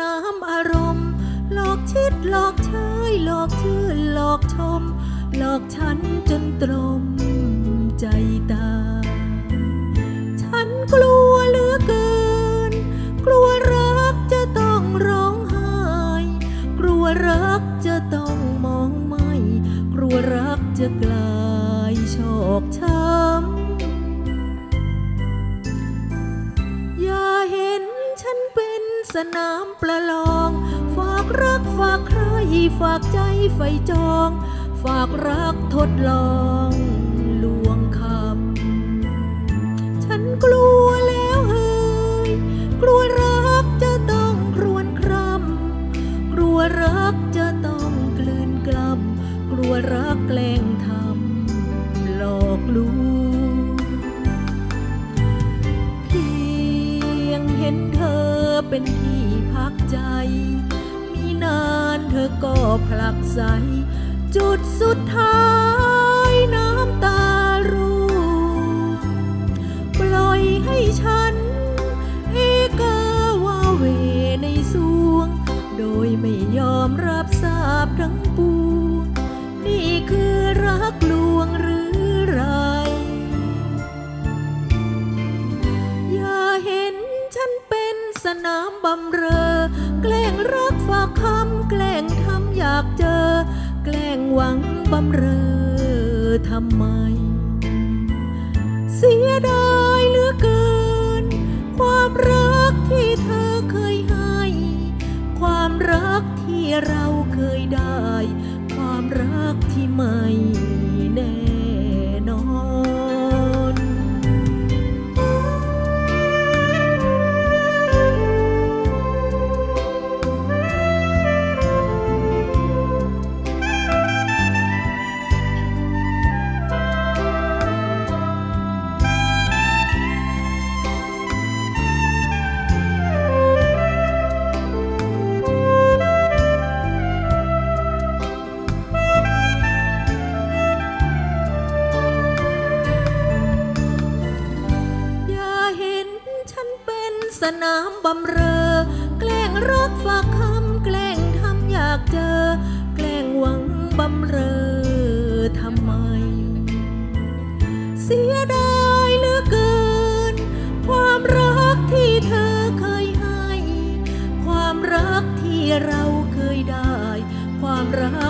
นามอารมณ์ หลอกชิดหลอกเชยหลอกชื่นหลอกชม หลอกฉันจนตรมใจตา ฉันกลัวเหลือเกิน กลัวรักจะต้องร้องไห้ กลัวรักจะต้องมองไม่ กลัวรักจะกลายชอกช้ำ สนามประลอง ฝากรักฝากใครฝากใจไฟจอง ฝากรักทดลองลวงคำฉันกลัวแล้วเฮ้ยกลัวรักจะต้องครวนครำกลัวรักจะต้องกลืนกล่ำกลัวรักแกล้งทำหลอกลวงเพียงเห็นเธอ เป็นที่พักใจ มีนานเธอก็ผลักใส จุดสุดท้ายน้ำตาร่วปล่อยให้ฉันเอกาวาเวในสวง โดยไม่ยอมรับทราบทั้งปวง นี่คือรักลวงร นามบำเรอ แกล้งรักฝากคำแกล้งทำอยากเจอ แกล้งหวังบำเรอทำไม เสียดายเหลือเกิน ความรักที่เธอเคยให้ ความรักที่เราเคยได้ ความรักที่ไม่แน สนามบำเรอ แกล้งรักฝากคำแกล้งทำอยากเจอ แกล้งหวังบำเรอทำไม เสียดายเหลือเกิน ความรักที่เธอเคยให้ ความรักที่เราเคยได้ ความรัก